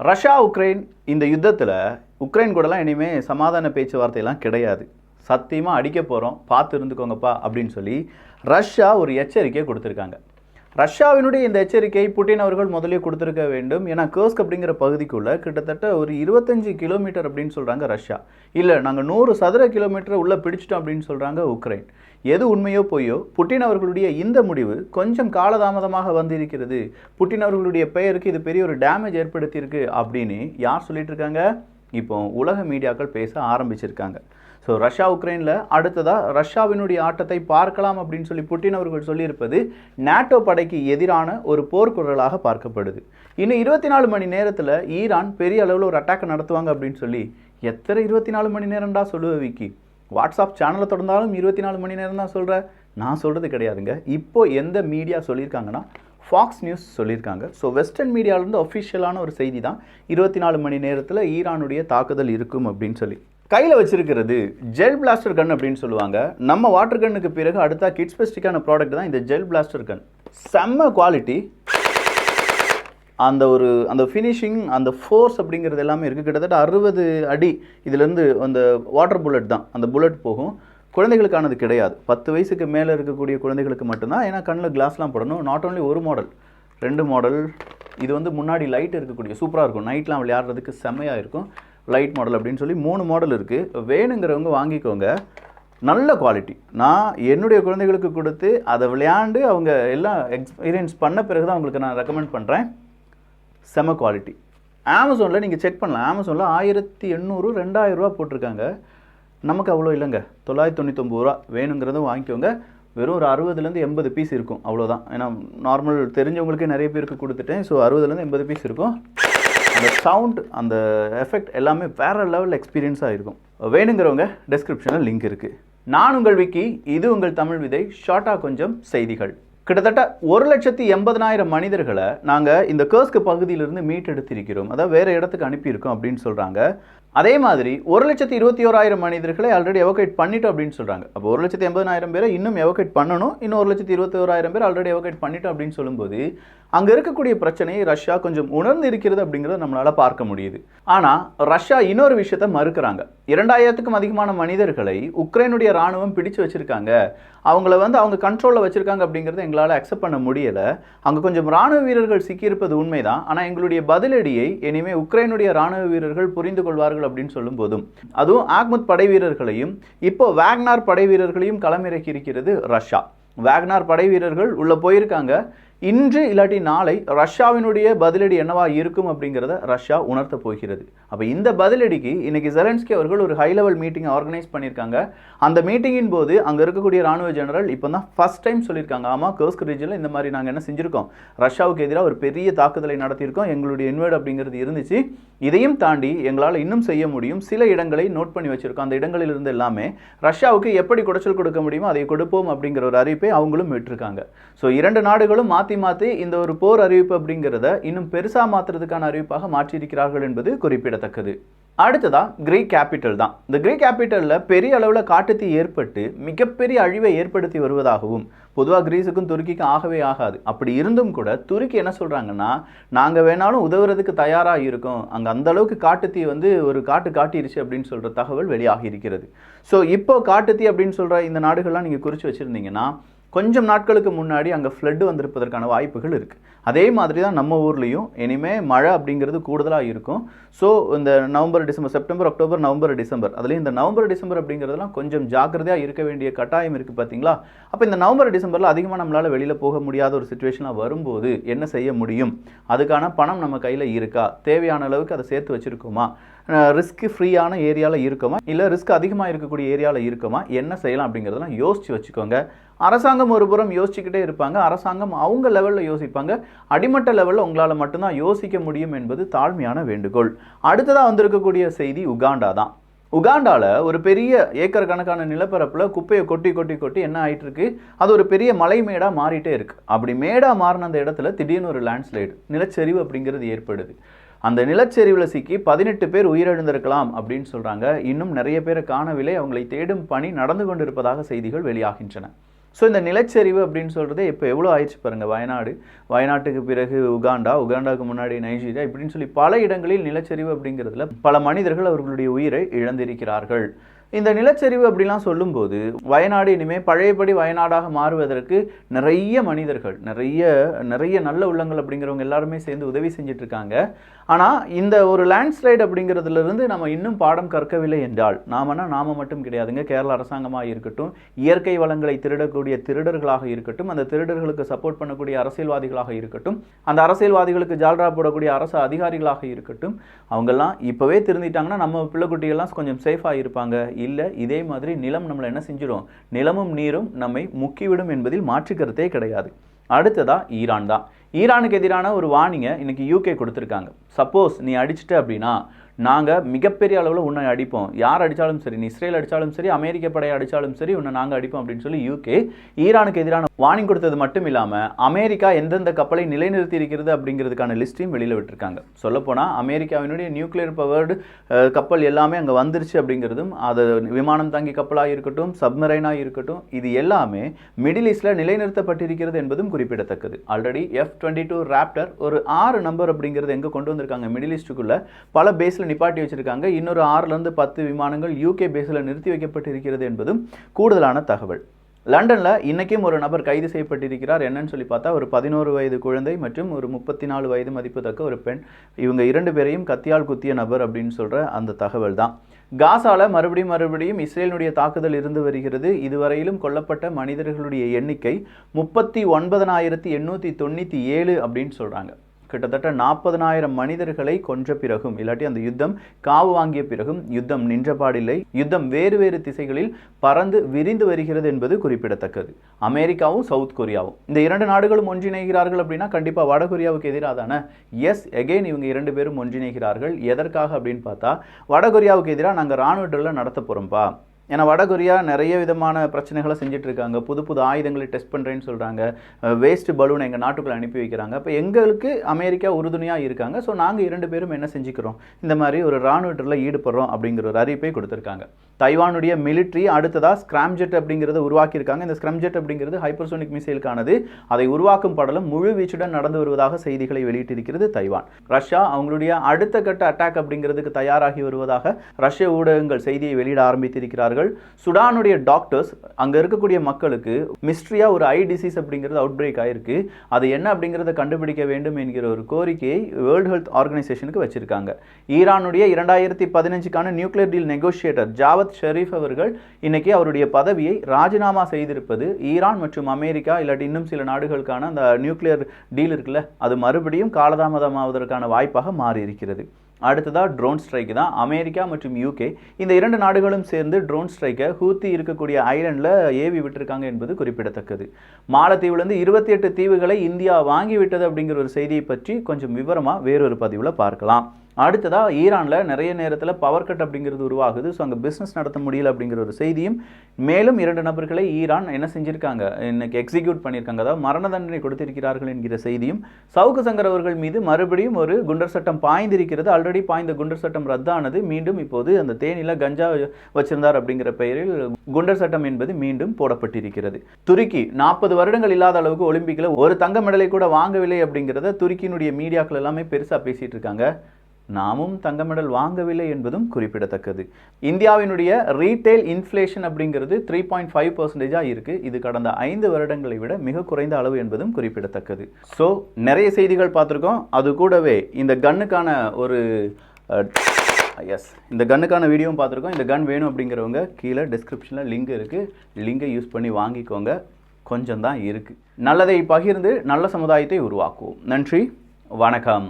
Russia Ukraine இந்த யுத்தத்தில் Ukraine கூடலாம் இனிமேல் சமாதான பேச்சுவார்த்தையெல்லாம் கிடையாது. சத்தியமாக அடிக்க போகிறோம் பார்த்து இருந்துக்கோங்கப்பா அப்படின்னு சொல்லி ரஷ்யா ஒரு எச்சரிக்கை கொடுத்துருக்காங்க. ரஷ்யாவினுடைய இந்த எச்சரிக்கை புட்டின் அவர்கள் முதலே கொடுத்துருக்க வேண்டும். ஏன்னா கர்ஸ்க் அப்படிங்கிற பகுதிக்குள்ளே கிட்டத்தட்ட ஒரு இருபத்தஞ்சு கிலோமீட்டர் அப்படின்னு சொல்கிறாங்க ரஷ்யா. இல்லை நாங்கள் நூறு சதுர கிலோமீட்டர் உள்ளே பிடிச்சிட்டோம் அப்படின்னு சொல்கிறாங்க உக்ரைன். எது உண்மையோ பொய்யோ புட்டின் அவர்களுடைய இந்த முடிவு கொஞ்சம் காலதாமதமாக வந்திருக்கிறது. புட்டின் அவர்களுடைய பெயருக்கு இது பெரிய ஒரு டேமேஜ் ஏற்படுத்தியிருக்கு அப்படின்னு யார் சொல்லிட்டு இருக்காங்க? இப்போ உலக மீடியாக்கள் பேச ஆரம்பிச்சிருக்காங்க. ஸோ ரஷ்யா உக்ரைனில் அடுத்ததாக ரஷ்யாவினுடைய ஆட்டத்தை பார்க்கலாம் அப்படின்னு சொல்லி புட்டின் அவர்கள் சொல்லியிருப்பது நாட்டோ படைக்கு எதிரான ஒரு போர்க்குரலாக பார்க்கப்படுது. இன்னும் இருபத்தி நாலு மணி நேரத்தில் ஈரான் பெரிய அளவில் ஒரு அட்டாக் நடத்துவாங்க அப்படின்னு சொல்லி எத்தனை இருபத்தி நாலு மணி நேரம்டா சொல்லுவ விக்கி? வாட்ஸ்அப் சேனலை தொடர்ந்தாலும் இருபத்தி நாலு மணி நேரம் தான் சொல்கிறேன் நான் சொல்கிறது கிடையாதுங்க. இப்போ எந்த மீடியா சொல்லியிருக்காங்கன்னா ஃபாக்ஸ் நியூஸ் சொல்லியிருக்காங்க. ஸோ வெஸ்டர்ன் மீடியாவிலேருந்து அஃபிஷியலான ஒரு செய்தி தான் இருபத்தி நாலு மணி நேரத்தில் ஈரானுடைய தாக்குதல் இருக்கும் அப்படின்னு சொல்லி. கையில் வச்சிருக்கிறது ஜெல் பிளாஸ்டர் கன் அப்படின்னு சொல்லுவாங்க. நம்ம வாட்டர் கன்னுக்கு பிறகு அடுத்த கிட்ஸ் பெஸ்டிக்கான ப்ராடக்ட் தான் இந்த ஜெல் பிளாஸ்டர் கன் செம்ம குவாலிட்டி அந்த ஒரு அந்த ஃபினிஷிங் அந்த ஃபோர்ஸ் அப்படிங்கிறது எல்லாமே இருக்குது கிட்டத்தட்ட அறுபது அடி இதுலேருந்து அந்த வாட்டர் புல்லட் தான். அந்த புல்லட் போகும். குழந்தைகளுக்கானது கிடையாது. பத்து வயசுக்கு மேலே இருக்கக்கூடிய குழந்தைகளுக்கு மட்டும்தான். ஏன்னா கண்ணில் கிளாஸ்லாம் போடணும். நாட் ஓன்லி ஒரு மாடல் ரெண்டு மாடல் இது வந்து முன்னாடி லைட் இருக்கக்கூடிய சூப்பராக இருக்கும். நைட்லாம் விளையாடுறதுக்கு செம்மையாக இருக்கும். லைட் மாடல் அப்படின்னு சொல்லி மூணு மாடல் இருக்குது வேணுங்கிறவங்க வாங்கிக்கோங்க. நல்ல குவாலிட்டி நான் என்னுடைய குழந்தைகளுக்கு கொடுத்து அதை விளையாண்டு அவங்க எல்லாம் எக்ஸ்பீரியன்ஸ் பண்ண பிறகு தான் அவங்களுக்கு நான் ரெக்கமெண்ட் பண்ணுறேன் செம குவாலிட்டி அமேசானில் நீங்கள் செக் பண்ணலாம். அமேசானில் ஆயிரத்தி எண்ணூறு ரெண்டாயிரம் ரூபா போட்டிருக்காங்க. நமக்கு அவ்வளோ இல்லைங்க. தொள்ளாயிரத்தி தொண்ணூத்தொம்பது ரூபா வேணுங்கிறதும் வாங்கிக்கோங்க. வெறும் ஒரு அறுபதுலேருந்து எண்பது பீஸ் இருக்கும். அவ்வளோதான். ஏன்னா நார்மல் தெரிஞ்சவங்களுக்கே நிறைய பேருக்கு கொடுத்துட்டேன். ஸோ அறுபதுலேருந்து எண்பது பீஸ் இருக்கும். அந்த சவுண்ட் அந்த எஃபெக்ட் எல்லாமே வேற லெவல் எக்ஸ்பீரியன்ஸாக இருக்கும். வேணுங்கிறவங்க டிஸ்கிரிப்ஷனில் லிங்க் இருக்குது நான் உங்கள் விக்கி இது உங்கள் தமிழ் விதை ஷார்ட்டாக கொஞ்சம் செய்திகள். கிட்டத்தட்ட ஒரு லட்சத்தி எண்பதனாயிரம் மனிதர்களை நாங்கள் இந்த கேர்ஸ்க்கு பகுதியிலிருந்து மீட்டெடுத்திருக்கிறோம். அதாவது வேறு இடத்துக்கு அனுப்பியிருக்கோம் அப்படின்னு சொல்கிறாங்க அதே மாதிரி ஒரு லட்சத்தி இருபத்தி ஓராயிரம் மனிதர்களை ஆல்ரெடி எவகேட் பண்ணிட்டோம் அப்படின்னு சொல்கிறாங்க அப்போ ஒரு லட்சத்தி எண்பதாயிரம் பேரை இன்னும் எவகேட் பண்ணணும். இன்னும் ஒரு லட்சத்தி இருபத்தி ஓராயிரம் பேர் ஆல்ரெடி எவகேட் பண்ணிட்டோம் அப்படின்னு சொல்லும்போது அங்கே இருக்கக்கூடிய பிரச்சனையை ரஷ்யா கொஞ்சம் உணர்ந்து இருக்கிறது அப்படிங்கிறத நம்மளால் பார்க்க முடியுது. ஆனால் ரஷ்யா இன்னொரு விஷயத்த மறுக்கிறாங்க. இரண்டாயிரத்துக்கும் அதிகமான மனிதர்களை உக்ரைனுடைய ராணுவம் பிடிச்சு வச்சிருக்காங்க. அவங்கள வந்து அவங்க கண்ட்ரோலில் வச்சிருக்காங்க அப்படிங்கிறத எங்களால் அக்செப்ட் பண்ண முடியலை. அங்கே கொஞ்சம் ராணுவ வீரர்கள் சிக்கியிருப்பது உண்மைதான். ஆனால் எங்களுடைய பதிலடியை இனிமேல் உக்ரைனுடைய ராணுவ வீரர்கள் புரிந்து கொள்வார்கள் அப்படின்னு சொல்லும் போதும் அதுவும் ஆக்மத் படை வீரர்களையும் இப்போ வேக்னார் படை வீரர்களையும் களமிறக்கி இருக்கிறது ரஷ்யா. வேக்னார் படை வீரர்கள் உள்ள போயிருக்காங்க. இன்று இல்லாட்டி நாளை ரஷ்யாவினுடைய பதிலடி என்னவா இருக்கும் அப்படிங்கிறத ரஷ்யா உணர்த்த போகிறது. அப்போ இந்த பதிலடிக்கு இன்னைக்கு ஜெலன்ஸ்கி அவர்கள் ஒரு ஹை லெவல் மீட்டிங் ஆர்கனைஸ் பண்ணியிருக்காங்க. அந்த மீட்டிங்கின் போது அங்கே இருக்கக்கூடிய ராணுவ ஜெனரல் இப்போ தான் ஃபர்ஸ்ட் டைம் சொல்லியிருக்காங்க. ஆமாம் கர்ஸ்க் ரீஜனில் இந்த மாதிரி நாங்கள் என்ன செஞ்சுருக்கோம்? ரஷ்யாவுக்கு எதிராக ஒரு பெரிய தாக்குதலை நடத்தியிருக்கோம். எங்களுடைய இன்வேர்ட் அப்படிங்கிறது இருந்துச்சு. இதையும் தாண்டி எங்களால் இன்னும் செய்ய முடியும். சில இடங்களை நோட் பண்ணி வச்சுருக்கோம். அந்த இடங்களில் இருந்து எல்லாமே ரஷ்யாவுக்கு எப்படி குடைச்சல் கொடுக்க முடியுமோ அதை கொடுப்போம் அப்படிங்கிற ஒரு அறிவிப்பை அவங்களும் விட்டுருக்காங்க. ஸோ இரண்டு நாடுகளும் மாற்றி மாற்றி இந்த ஒரு போர் அறிவிப்பு அப்படிங்கிறத இன்னும் பெருசாக மாற்றுறதுக்கான அறிவிப்பாக மாற்றியிருக்கிறார்கள் என்பது குறிப்பிடத்தக்கது. அடுத்ததா கிரீக் கேபிட்டல் தான். இந்த கிரீக் கேபிட்டலில் பெரிய அளவில் காட்டுத்தீ ஏற்பட்டு மிகப்பெரிய அழிவை ஏற்படுத்தி வருவதாகவும் பொதுவாக கிரீஸுக்கும் துருக்கிக்கும் ஆகவே ஆகாது. அப்படி இருந்தும் கூட துருக்கி என்ன சொல்கிறாங்கன்னா நாங்கள் வேணாலும் உதவுறதுக்கு தயாராக இருக்கோம். அங்கே அந்த அளவுக்கு காட்டுத்தீ வந்து ஒரு காட்டு காட்டிருச்சு அப்படின்னு சொல்கிற தகவல் வெளியாகி இருக்கிறது. ஸோ இப்போ காட்டுத்தீ அப்படின்னு சொல்கிற இந்த நாடுகள்லாம் நீங்கள் குறித்து வச்சுருந்தீங்கன்னா கொஞ்சம் நாட்களுக்கு முன்னாடி அங்கே ஃப்ளட்டு வந்திருப்பதற்கான வாய்ப்புகள் இருக்குது அதே மாதிரி தான் நம்ம ஊர்லேயும் இனிமேல் மழை அப்படிங்கிறது கூடுதலாக இருக்கும். ஸோ இந்த November December September October November December. அதுலேயும் இந்த நவம்பர் டிசம்பர் அப்படிங்கிறதுலாம் கொஞ்சம் ஜாக்கிரதையாக இருக்க வேண்டிய கட்டாயம் இருக்குது பார்த்தீங்களா அப்போ இந்த நவம்பர் டிசம்பரில் அதிகமாக நம்மளால் வெளியில் போக முடியாத ஒரு சுச்சுவேஷனாக வரும்போது என்ன செய்ய முடியும்? அதுக்கான பணம் நம்ம கையில் இருக்கா? தேவையான அளவுக்கு அதை சேர்த்து வச்சுருக்கோமா? ரிஸ்க் ஃப்ரீயான ஏரியாவில் இருக்கோமா? இல்லை ரிஸ்க் அதிகமாக இருக்கக்கூடிய ஏரியாவில் இருக்கோமா? என்ன செய்யலாம் அப்படிங்கிறதெல்லாம் யோசிச்சு வச்சுக்கோங்க. அரசாங்கம் ஒரு புறம் யோசிச்சுக்கிட்டே இருப்பாங்க. அரசாங்கம் அவங்க லெவலில் யோசிப்பாங்க. அடிமட்ட லெவலில் உங்களால் மட்டும்தான் யோசிக்க முடியும் என்பது தாழ்மையான வேண்டுகோள். அடுத்ததாக வந்திருக்கக்கூடிய செய்தி உகாண்டா தான். உகாண்டாவில் ஒரு பெரிய ஏக்கர் கணக்கான நிலப்பரப்பில் குப்பையை கொட்டி கொட்டி கொட்டி என்ன ஆயிட்டு இருக்கு அது ஒரு பெரிய மலை மேடாக மாறிட்டே இருக்குது அப்படி மேடாக மாறின அந்த இடத்துல திடீர்னு ஒரு லேண்ட்ஸ்லைடு நிலச்சரிவு அப்படிங்கிறது ஏற்படுது. அந்த நிலச்சரிவில் சிக்கி பதினெட்டு பேர் உயிரிழந்திருக்கலாம் அப்படின்னு சொல்கிறாங்க இன்னும் நிறைய பேரை காணவில்லை. அவங்களை தேடும் பணி நடந்து கொண்டிருப்பதாக செய்திகள் வெளியாகின்றன. ஸோ இந்த நிலச்சரிவு அப்படின்னு சொல்கிறது இப்போ எவ்வளோ ஆயிடுச்சு பாருங்கள் வயநாடு வயநாட்டுக்கு பிறகு உகாண்டா உகாண்டாவுக்கு முன்னாடி நைஜீரியா இப்படின்னு சொல்லி பல இடங்களில் நிலச்சரிவு அப்படிங்கிறதுல பல மனிதர்கள் அவர்களுடைய உயிரை இழந்திருக்கிறார்கள். இந்த நிலச்சரிவு அப்படிலாம் சொல்லும்போது வயநாடு இனிமேல் பழையபடி வயநாடாக மாறுவதற்கு நிறைய மனிதர்கள் நிறைய நிறைய நல்ல உள்ளங்கள் அப்படிங்கிறவங்க எல்லாருமே சேர்ந்து உதவி செஞ்சிட்ருக்காங்க. ஆனால் இந்த ஒரு லேண்ட்ஸ்லைடு அப்படிங்கிறதுலேருந்து நம்ம இன்னும் பாடம் கற்கவில்லை என்றால் நாமனா நாம மட்டும் கிடையாதுங்க. கேரள அரசாங்கமாக இருக்கட்டும் இயற்கை வளங்களை திருடக்கூடிய திருடர்களாக இருக்கட்டும் அந்த திருடர்களுக்கு சப்போர்ட் பண்ணக்கூடிய அரசியல்வாதிகளாக இருக்கட்டும் அந்த அரசியல்வாதிகளுக்கு ஜால்ரா போடக்கூடிய அரசு அதிகாரிகளாக இருக்கட்டும் அவங்கெல்லாம் இப்போவே திருந்திட்டாங்கன்னா நம்ம பிள்ளைக்குட்டிகள்லாம் கொஞ்சம் சேஃபாக இருப்பாங்க. இல்லை இதே மாதிரி நிலம் நம்மளை என்ன செஞ்சிடும்? நிலமும் நீரும் நம்மை முக்கிவிடும் என்பதில் மாற்று கருத்தே கிடையாது. அடுத்ததா ஈரான் தான். ஈரானுக்கு எதிரான ஒரு வார்னிங்கை இன்னைக்கு யூகே கொடுத்துருக்காங்க. சப்போஸ் நீ அடிச்சிட்ட அப்படின்னா நாங்கள் மிகப்பெரிய அளவில் உன்னை அடிப்போம். யார் அடித்தாலும் சரி நீ இஸ்ரேல் அடித்தாலும் சரி அமெரிக்க படையை அடித்தாலும் சரி உன்னை நாங்கள் அடிப்போம் அப்படின்னு சொல்லி யூகே ஈரானுக்கு எதிரான வார்னிங் கொடுத்தது மட்டும் இல்லாமல் அமெரிக்கா எந்தெந்த கப்பலை நிலைநிறுத்தி இருக்கிறது அப்படிங்கிறதுக்கான லிஸ்ட்டையும் வெளியில் விட்டுருக்காங்க. சொல்லப்போனால் அமெரிக்காவினுடைய நியூக்ளியர் பவர்டு கப்பல் எல்லாமே அங்கே வந்துருச்சு அப்படிங்கிறதும் அது விமானம் தாங்கி கப்பலாக இருக்கட்டும் சப்மரைனாக இருக்கட்டும் இது எல்லாமே மிடில் ஈஸ்டில் நிலைநிறுத்தப்பட்டிருக்கிறது என்பதும் குறிப்பிடத்தக்கது. Already F twenty two raptor ஒரு ஆறு நம்பர் அப்படிங்கிறது எங்கே கொண்டு வந்திருக்காங்க? மிடில் ஈஸ்ட்டுக்குள்ளே பல பேஸில் நிப்பாட்டி வச்சிருக்காங்க. இன்னொரு ஆறுலேருந்து பத்து விமானங்கள் யூகே பேஸில் நிறுத்தி வைக்கப்பட்டு இருக்கிறது என்பதும் கூடுதலான தகவல். லண்டனில் இன்றைக்கும் ஒரு நபர் கைது செய்யப்பட்டிருக்கிறார். என்னன்னு சொல்லி பார்த்தா ஒரு பதினோரு வயது குழந்தை மற்றும் ஒரு முப்பத்தி நாலு வயது மதிப்புத்தக்க ஒரு பெண். இவங்க இரண்டு பேரையும் கத்தியால் குத்திய நபர் அப்படின்னு சொல்கிற அந்த தகவல் தான். காசால மறுபடியும் மறுபடியும் இஸ்ரேலினுடைய தாக்குதல் இருந்து வருகிறது. இதுவரையிலும் கொல்லப்பட்ட மனிதர்களுடைய எண்ணிக்கை முப்பத்தி ஒன்பதனாயிரத்தி எண்ணூற்றி தொண்ணூற்றி ஏழு அப்படின்னு சொல்கிறாங்க கிட்டத்தட்ட நாற்பதனாயிரம் மனிதர்களை கொன்ற பிறகும் இல்லாட்டி அந்த யுத்தம் காவு வாங்கிய பிறகும் யுத்தம் நின்றபாடில்லை யுத்தம் வேறு வேறு திசைகளில் பறந்து விரிந்து வருகிறது என்பது குறிப்பிடத்தக்கது. அமெரிக்காவும் சவுத் கொரியாவும். இந்த இரண்டு நாடுகளும் ஒன்றிணைகிறார்கள் அப்படின்னா கண்டிப்பாக வடகொரியாவுக்கு எதிராக தானே? எஸ் எகெயின் இவங்க இரண்டு பேரும் ஒன்றிணைகிறார்கள். எதற்காக அப்படின்னு பார்த்தா வடகொரியாவுக்கு எதிராக நாங்கள் ராணுவ ட்ரில்லை நடத்த போகிறோம்ப்பா ஏன்னா வடகொரியா நிறைய விதமான பிரச்சனைகளை செஞ்சுட்டு இருக்காங்க புது புது ஆயுதங்களை டெஸ்ட் பண்ணுறேன்னு சொல்கிறாங்க வேஸ்ட் பலூனை எங்கள் நாட்டுக்குள்ளே அனுப்பி வைக்கிறாங்க. அப்போ எங்களுக்கு அமெரிக்கா உறுதுணையாக இருக்காங்க. ஸோ நாங்கள் இரண்டு பேரும் என்ன செஞ்சுக்கிறோம்? இந்த மாதிரி ஒரு இராணுவத்தில் ஈடுபடுறோம் அப்படிங்கிற ஒரு அறிவிப்பை கொடுத்துருக்காங்க. தைவானுடைய மிலிட்ரி அடுத்ததாக ஸ்கிராம்ஜெட் அப்படிங்கிறத உருவாக்கியிருக்காங்க. இந்த ஸ்கிராம்ஜெட் அப்படிங்கிறது ஹைப்பர்சோனிக் மிசைலுக்கானது அதை உருவாக்கும் படலம் முழு வீச்சுடன் நடந்து வருவதாக செய்திகளை வெளியிட்டிருக்கிறது தைவான். ரஷ்யா அவங்களுடைய அடுத்த கட்ட அட்டாக் அப்படிங்கிறதுக்கு தயாராகி வருவதாக ரஷ்ய ஊடகங்கள் செய்தியை வெளியிட ஆரம்பித்திருக்கிறார்கள். சுடானுடைய டாக்டர்ஸ் அங்கே இருக்கக்கூடிய மக்களுக்கு மிஸ்ட்ரியாக ஒரு ஐ டிசீஸ் அப்படிங்கிறது அவுட் பிரேக் ஆயிருக்கு. அது என்ன அப்படிங்கிறத கண்டுபிடிக்க வேண்டும் என்கிற ஒரு கோரிக்கையை வேர்ல்டு ஹெல்த் ஆர்கனைசேஷனுக்கு வச்சிருக்காங்க. ஈரானுடைய இரண்டாயிரத்தி பதினஞ்சுக்கான nuclear deal negotiator Javad Sharif அவர்கள் இன்னைக்கு அவருடைய பதவியை ராஜினாமா செய்திருப்பது ஈரான் மற்றும் அமெரிக்கா இல்லாட்டி இன்னும் சில நாடுகளுக்கான அந்த நியூக்ளியர் டீல் இருக்குல்ல அது மறுபடியும் காலதாமதமாவதற்கான வாய்ப்பாக மாறி இருக்கிறது அடுத்ததாக ட்ரோன் ஸ்ட்ரைக்கு தான். அமெரிக்கா மற்றும் யூகே இந்த இரண்டு நாடுகளும் சேர்ந்து ட்ரோன் ஸ்ட்ரைக்கை ஹூத்தி இருக்கக்கூடிய ஐலண்டில் ஏவி விட்டுருக்காங்க என்பது குறிப்பிடத்தக்கது. மாலத்தீவுலேருந்து இருபத்தி எட்டு தீவுகளை இந்தியா வாங்கி விட்டது அப்படிங்கிற ஒரு செய்தியை பற்றி கொஞ்சம் விவரமாக வேறொரு பதிவில் பார்க்கலாம். அடுத்ததாக ஈரானில் நிறைய நேரத்தில் பவர் கட் அப்படிங்கிறது உருவாகுது. ஸோ அங்கே பிஸ்னஸ் நடத்த முடியல அப்படிங்கிற ஒரு செய்தியும் மேலும் இரண்டு நபர்களை ஈரான் என்ன செஞ்சுருக்காங்க? இன்னைக்கு எக்ஸிக்யூட் பண்ணியிருக்காங்க அதாவது மரண தண்டனை கொடுத்திருக்கிறார்கள் என்கிற செய்தியும் சவுக்கு சங்கர் அவர்கள் மீது மறுபடியும் ஒரு குண்டர் சட்டம் பாய்ந்திருக்கிறது. ஆல்ரெடி பாய்ந்த குண்டர் சட்டம் ரத்தானது. மீண்டும் இப்போது அந்த தேனியில் கஞ்சா வச்சிருந்தார் அப்படிங்கிற பெயரில் குண்டர் சட்டம் என்பது மீண்டும் போடப்பட்டிருக்கிறது. துருக்கி நாற்பது வருடங்கள் இல்லாத அளவுக்கு ஒலிம்பிக்கில் ஒரு தங்க மெடலை கூட வாங்கவில்லை அப்படிங்கிறத துருக்கியினுடைய மீடியாக்கள் எல்லாமே பெருசாக பேசிகிட்டு இருக்காங்க. நாமும் தங்க மெடல் வாங்கவில்லை என்பதும் குறிப்பிடத்தக்கது. இந்தியாவினுடைய ரீட்டைல் இன்ஃப்ளேஷன் அப்படிங்கிறது த்ரீ பாயிண்ட் ஃபைவ் பர்சன்டேஜாக இருக்குது இது கடந்த ஐந்து வருடங்களை விட மிக குறைந்த அளவு என்பதும் குறிப்பிடத்தக்கது. ஸோ நிறைய செய்திகள் பார்த்துருக்கோம். அது கூடவே இந்த கன்னுக்கான ஒரு எஸ் இந்த கன்னுக்கான வீடியோவும் பார்த்துருக்கோம். இந்த கன் வேணும் அப்படிங்கிறவங்க கீழே டிஸ்கிரிப்ஷனில் லிங்க் இருக்குது லிங்கை யூஸ் பண்ணி வாங்கிக்கோங்க. கொஞ்சம் தான் இருக்குது நல்லதை பகிர்ந்து நல்ல சமுதாயத்தை உருவாக்குவோம். நன்றி. வணக்கம்.